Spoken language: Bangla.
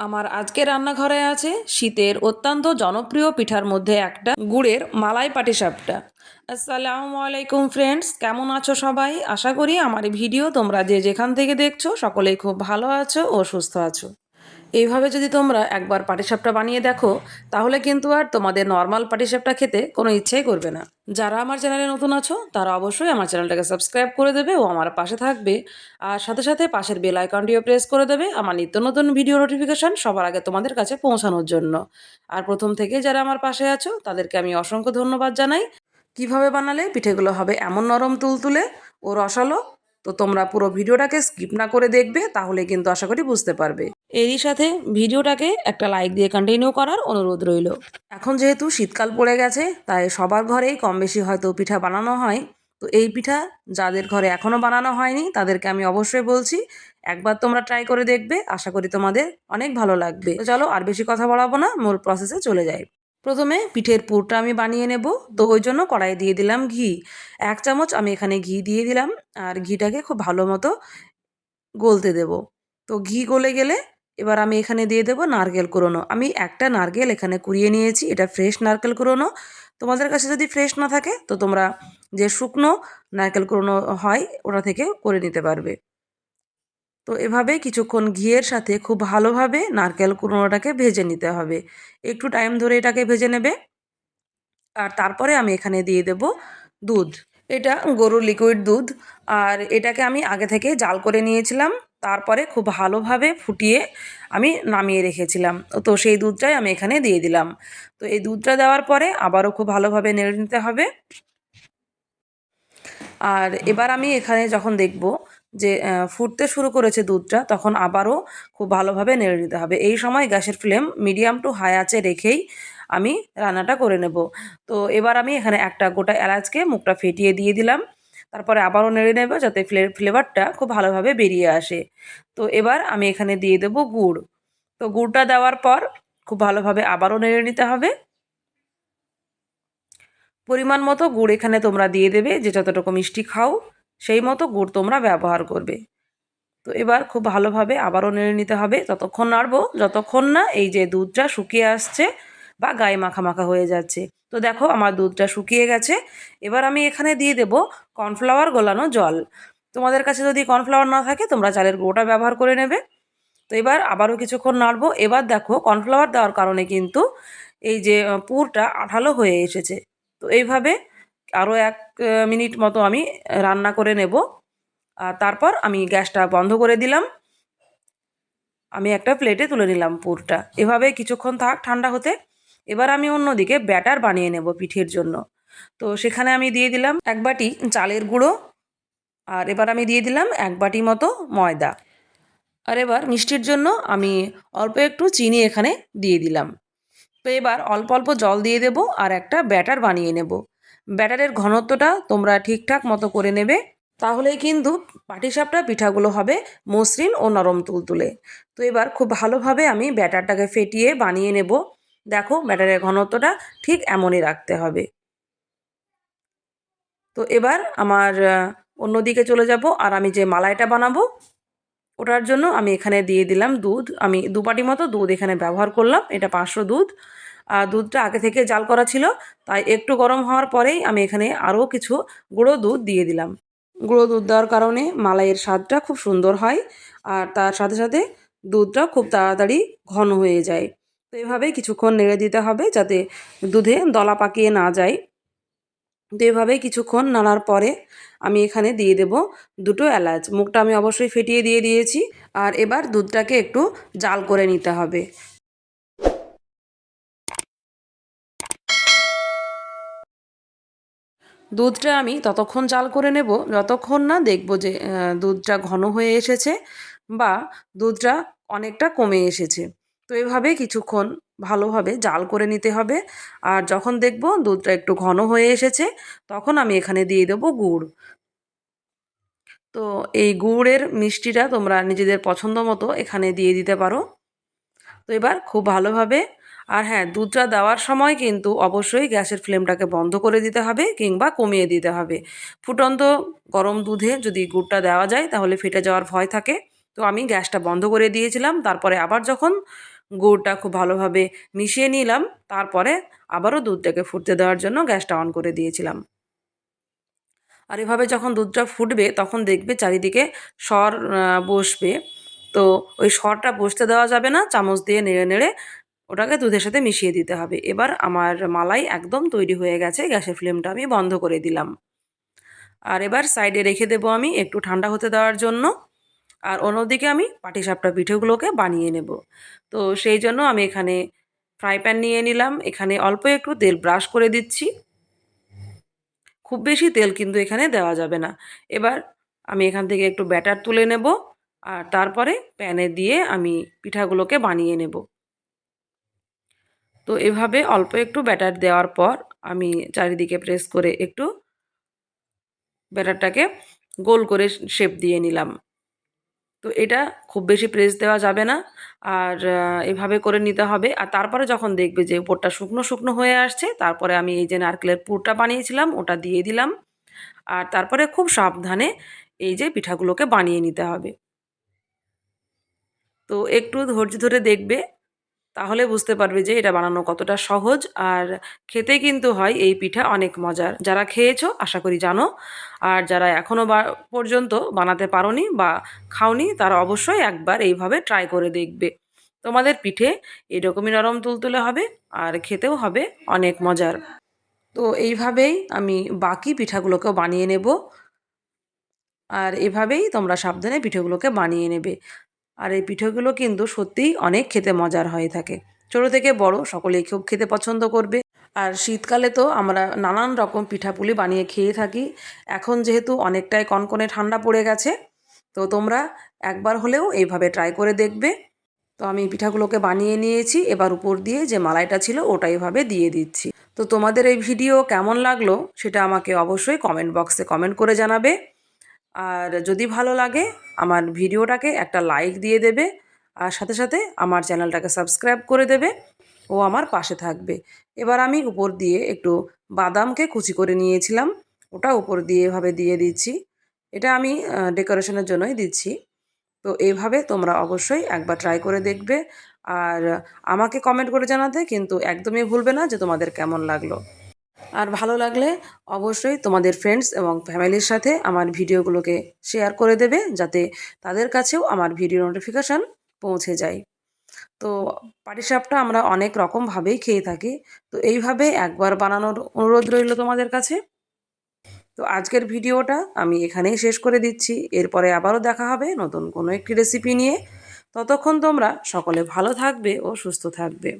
আমার আজকে রান্নাঘরে আছে শীতের অত্যন্ত জনপ্রিয় পিঠার মধ্যে একটা গুড়ের মালাই পাটিসাপটা। আসসালামু আলাইকুম ফ্রেন্ডস কেমন আছো সবাই? আশা করি আমার ভিডিও তোমরা যে যেখান থেকে দেখছ সকলেই খুব ভালো আছো ও সুস্থ আছো। এইভাবে যদি তোমরা একবার পাটিসাপটা বানিয়ে দেখো, তাহলে কিন্তু আর তোমাদের নর্মাল পাটিসাপটা খেতে কোনো ইচ্ছেই করবে না। যারা আমার চ্যানেলে নতুন আছো, তারা অবশ্যই আমার চ্যানেলটাকে সাবস্ক্রাইব করে দেবে ও আমার পাশে থাকবে। আর সাথে সাথে পাশের বেল আইকনটিও প্রেস করে দেবে আমার নিত্য নতুন ভিডিও নোটিফিকেশান সবার আগে তোমাদের কাছে পৌঁছানোর জন্য। আর প্রথম থেকে যারা আমার পাশে আছো, তাদেরকে আমি অসংখ্য ধন্যবাদ জানাই। কীভাবে বানালে পিঠেগুলো হবে এমন নরম তুলতুলে ও রসালো তো তোমরা পুরো ভিডিওটাকে স্কিপ না করে দেখবে, তাহলে কিন্তু আশা করি বুঝতে পারবে। এরই সাথে ভিডিওটাকে একটা লাইক দিয়ে কন্টিনিউ করার অনুরোধ রইল। এখন যেহেতু শীতকাল পড়ে গেছে, তাই সবার ঘরেই কম বেশি হয়তো পিঠা বানানো হয়। তো এই পিঠা যাদের ঘরে এখনও বানানো হয়নি, তাদেরকে আমি অবশ্যই বলছি, একবার তোমরা ট্রাই করে দেখবে, আশা করি তোমাদের অনেক ভালো লাগবে। চলো আর বেশি কথা বলাবো না, মূল প্রসেসে চলে যাই। প্রথমে পিঠের পুরটা আমি বানিয়ে নেব। তো ওই জন্য কড়াই দিয়ে দিলাম ঘি। এক চামচ আমি এখানে ঘি দিয়ে দিলাম। আর ঘিটাকে খুব ভালো মতো গলতে দেব। তো ঘি গলে গেলে এবার আমি এখানে দিয়ে দেবো নারকেল কুড়োনো। আমি একটা নারকেল এখানে কুড়িয়ে নিয়েছি। এটা ফ্রেশ নারকেল কুড়োনো। তোমাদের কাছে যদি ফ্রেশ না থাকে, তো তোমরা যে শুকনো নারকেল কুড়োনো হয়, ওটা থেকে করে নিতে পারবে। তো এভাবে কিছুক্ষণ ঘিয়ের সাথে খুব ভালোভাবে নারকেল কুড়োনোটাকে ভেজে নিতে হবে। একটু টাইম ধরে এটাকে ভেজে নেবে। আর তারপরে আমি এখানে দিয়ে দেব দুধ। এটা গরুর লিকুইড দুধ। আর এটাকে আমি আগে থেকে জাল করে নিয়েছিলাম। তারপরে খুব ভালোভাবে ফুটিয়ে আমি নামিয়ে রেখেছিলাম। তো সেই দুধটাই আমি এখানে দিয়ে দিলাম। তো এই দুধটা দেওয়ার পরে আবারও খুব ভালোভাবে নেড়ে নিতে হবে। আর এবার আমি এখানে যখন দেখব যে ফুটতে শুরু করেছে দুধটা, তখন আবারও খুব ভালোভাবে নেড়ে নিতে হবে। এই সময় গ্যাসের ফ্লেম মিডিয়াম টু হাই আঁচে রেখেই আমি রান্নাটা করে নেব। তো এবার আমি এখানে একটা গোটা এলাচকে মুখটা ফেটিয়ে দিয়ে দিলাম। তারপরে আবারও নেড়ে নেব যাতে ফ্লে, ফ্লেভারটা খুব ভালোভাবে বেরিয়ে আসে। তো এবার আমি এখানে দিয়ে দেবো গুড়। তো গুড়টা দেওয়ার পর খুব ভালোভাবে আবারও নেড়ে নিতে হবে। পরিমাণ মতো গুড় এখানে তোমরা দিয়ে দেবে যে, যতটুকু মিষ্টি খাও। সেই মতো গুড় তোমরা ব্যবহার করবে। তো এবার খুব ভালোভাবে আবারও নেড়ে নিতে হবে। ততক্ষণ নাড়বো, যতক্ষণ না এই যে দুধটা শুকিয়ে আসছে বা গায়ে মাখা মাখা হয়ে যাচ্ছে। তো দেখো আমার দুধটা শুকিয়ে গেছে। এবার আমি এখানে দিয়ে দেব কর্নফ্লাওয়ার গোলানো জল। তোমাদের কাছে যদি কর্নফ্লাওয়ার না থাকে, তোমরা চালের গুঁড়োটা ব্যবহার করে নেবে। তো এবার আবারও কিছুক্ষণ নাড়বো। এবার দেখো কর্নফ্লাওয়ার দেওয়ার কারণে কিন্তু এই যে পুরটা আঠালো হয়ে এসেছে। তো এইভাবে আরও এক মিনিট মতো আমি রান্না করে নেব। আর তারপর আমি গ্যাসটা বন্ধ করে দিলাম। আমি একটা প্লেটে তুলে নিলাম পুরটা। এভাবে কিছুক্ষণ থাক ঠান্ডা হতে। এবার আমি অন্যদিকে ব্যাটার বানিয়ে নেব পিঠের জন্য। তো সেখানে আমি দিয়ে দিলাম এক বাটি চালের গুঁড়ো। আর এবার আমি দিয়ে দিলাম এক বাটি মতো ময়দা। আর এবার মিষ্টির জন্য আমি অল্প একটু চিনি এখানে দিয়ে দিলাম। তো এবার অল্প অল্প জল দিয়ে দেব আর একটা ব্যাটার বানিয়ে নেব। ব্যাটারের ঘনত্বটা তোমরা ঠিকঠাক মতো করে নেবে। তাহলেই কিন্তু পাটিসাপটা পিঠাগুলো হবে মসৃণ ও নরম তুলতুলে। তো এবার খুব ভালোভাবে আমি ব্যাটারটাকে ফেটিয়ে বানিয়ে নেব। দেখো ব্যাটারের ঘনত্বটা ঠিক এমনই রাখতে হবে। তো এবার আমার অন্যদিকে চলে যাব আর আমি যে মালাইটা বানাবো ওটার জন্য আমি এখানে দিয়ে দিলাম দুধ। আমি দু বাটি মতো দুধ এখানে ব্যবহার করলাম, এটা পাঁচশো দুধ। আর দুধটা আগে থেকে জাল করা ছিল, তাই একটু গরম হওয়ার পরেই আমি এখানে আরও কিছু গুঁড়ো দুধ দিয়ে দিলাম। গুঁড়ো দুধ দেওয়ার কারণে মালাইয়ের স্বাদটা খুব সুন্দর হয়, আর তার সাথে সাথে দুধটা খুব তাড়াতাড়ি ঘন হয়ে যায়। তো এভাবেই কিছুক্ষণ নেড়ে দিতে হবে যাতে দুধে দলা পাকিয়ে না যায়। তো এভাবেই কিছুক্ষণ নাড়ার পরে আমি এখানে দিয়ে দেব দুটো এলাচ। মুখটা আমি অবশ্যই ফেটিয়ে দিয়ে দিয়েছি। আর এবার দুধটাকে একটু জাল করে নিতে হবে। দুধটা আমি ততক্ষণ জাল করে নেব। যতক্ষণ না দেখব যে দুধটা ঘন হয়ে এসেছে বা দুধটা অনেকটা কমে এসেছে। তো এভাবে কিছুক্ষণ ভালোভাবে জাল করে নিতে হবে। আর যখন দেখব দুধটা একটু ঘন হয়ে এসেছে, তখন আমি এখানে দিয়ে দেবো গুড়। তো এই গুড়ের মিষ্টিটা তোমরা নিজেদের পছন্দ মতো এখানে দিয়ে দিতে পারো। তো এবার খুব ভালোভাবে, আর হ্যাঁ দুধটা দেওয়ার সময় কিন্তু অবশ্যই গ্যাসের ফ্লেমটাকে বন্ধ করে দিতে হবে কিংবা কমিয়ে দিতে হবে। ফুটন্ত গরম দুধে যদি গুড়টা দেওয়া যায় তাহলে ফেটে যাওয়ার ভয় থাকে। তো আমি গ্যাসটা বন্ধ করে দিয়েছিলাম, তারপরে আবার যখন গুড়টা খুব ভালোভাবে মিশিয়ে নিলাম। তারপরে আবারও দুধটাকে ফুটতে দেওয়ার জন্য গ্যাসটা অন করে দিয়েছিলাম। আর এভাবে যখন দুধটা ফুটবে, তখন দেখবে চারিদিকে সর বসবে। তো ওই সরটা বসতে দেওয়া যাবে না, চামচ দিয়ে নেড়ে নেড়ে ওটাকে দুধের সাথে মিশিয়ে দিতে হবে। এবার আমার মালাই একদম তৈরি হয়ে গেছে, গ্যাসের ফ্লেমটা আমি বন্ধ করে দিলাম। আর এবার সাইডে রেখে দেবো আমি একটু ঠান্ডা হতে দেওয়ার জন্য। আর অন্যদিকে আমি পাটিসাপটা পিঠেগুলোকে বানিয়ে নেব। তো সেই জন্য আমি এখানে ফ্রাই প্যান নিয়ে নিলাম। এখানে অল্প একটু তেল ব্রাশ করে দিচ্ছি। খুব বেশি তেল কিন্তু এখানে দেওয়া যাবে না। এবার আমি এখান থেকে একটু ব্যাটার তুলে নেব আর তারপরে প্যানে দিয়ে আমি পিঠাগুলোকে বানিয়ে নেব। তো এভাবে অল্প একটু ব্যাটার দেওয়ার পর আমি চারিদিকে প্রেস করে একটু ব্যাটারটাকে গোল করে শেপ দিয়ে নিলাম। তো এটা খুব বেশি প্রেস দেওয়া যাবে না। আর এভাবে করে নিতে হবে। আর তারপরে যখন দেখবে যে উপরটা শুকনো শুকনো হয়ে আসছে, তারপরে আমি এই যে নারকেলের পুরটা বানিয়েছিলাম, ওটা দিয়ে দিলাম। আর তারপরে খুব সাবধানে এই যে পিঠাগুলোকে বানিয়ে নিতে হবে। তো একটু ধৈর্য ধরে দেখবে তাহলে বুঝতে পারবে যে এটা বানানো কতটা সহজ আর খেতে কিন্তু হয় এই পিঠা অনেক মজার। যারা খেয়েছো, আশা করি জানো। আর যারা এখনও পর্যন্ত বানাতে পারোনি বা খাওনি, তারা অবশ্যই একবার এইভাবে ট্রাই করে দেখবে। তোমাদের পিঠে এরকমই নরম তুলতুলে হবে আর খেতেও হবে অনেক মজার। তো এইভাবেই আমি বাকি পিঠাগুলোকেও বানিয়ে নেব। আর এভাবেই তোমরা সাবধানে পিঠেগুলোকে বানিয়ে নেবে। আর এই পিঠেগুলো কিন্তু সত্যিই অনেক খেতে মজার হয়ে থাকে। ছোটো থেকে বড় সকলেই খুব খেতে পছন্দ করবে। আর শীতকালে তো আমরা নানান রকম পিঠাপুলি বানিয়ে খেয়ে থাকি। এখন যেহেতু অনেকটাই কনকনে ঠান্ডা পড়ে গেছে, তো তোমরা একবার হলেও এইভাবে ট্রাই করে দেখবে। তো আমি পিঠাগুলোকে বানিয়ে নিয়েছি, এবার উপর দিয়ে যে মালাইটা ছিল ওটা এভাবে দিয়ে দিচ্ছি। তো তোমাদের এই ভিডিও কেমন লাগল সেটা আমাকে অবশ্যই কমেন্ট বক্সে কমেন্ট করে জানাবে। আর যদি ভালো লাগে, আমার ভিডিওটাকে একটা লাইক দিয়ে দেবে, আর সাথে সাথে আমার চ্যানেলটাকে সাবস্ক্রাইব করে দেবে ও আমার পাশে থাকবে। এবার আমি উপর দিয়ে একটু বাদামকে কুচি করে নিয়েছিলাম, ওটা উপর দিয়ে এভাবে দিয়ে দিচ্ছি। এটা আমি ডেকোরেশনের জন্যই দিচ্ছি। তো এইভাবে তোমরা অবশ্যই একবার ট্রাই করে দেখবে, আর আমাকে কমেন্ট করে জানাতে কিন্তু একদমই ভুলবে না যে তোমাদের কেমন লাগল। আর ভালো লাগলে অবশ্যই তোমাদের ফ্রেন্ডস এবং ফ্যামিলির সাথে আমার ভিডিওগুলোকে শেয়ার করে দেবে যাতে তাদের কাছেও আমার ভিডিও নোটিফিকেশান পৌঁছে যায়। তো পাটিসাপটা আমরা অনেক রকমভাবেই খেয়ে থাকি। তো এইভাবে একবার বানানোর অনুরোধ রইল তোমাদের কাছে। তো আজকের ভিডিওটা আমি এখানেই শেষ করে দিচ্ছি। এরপরে আবারও দেখা হবে নতুন কোনো একটি রেসিপি নিয়ে। ততক্ষণ তোমরা সকলে ভালো থাকবে ও সুস্থ থাকবে।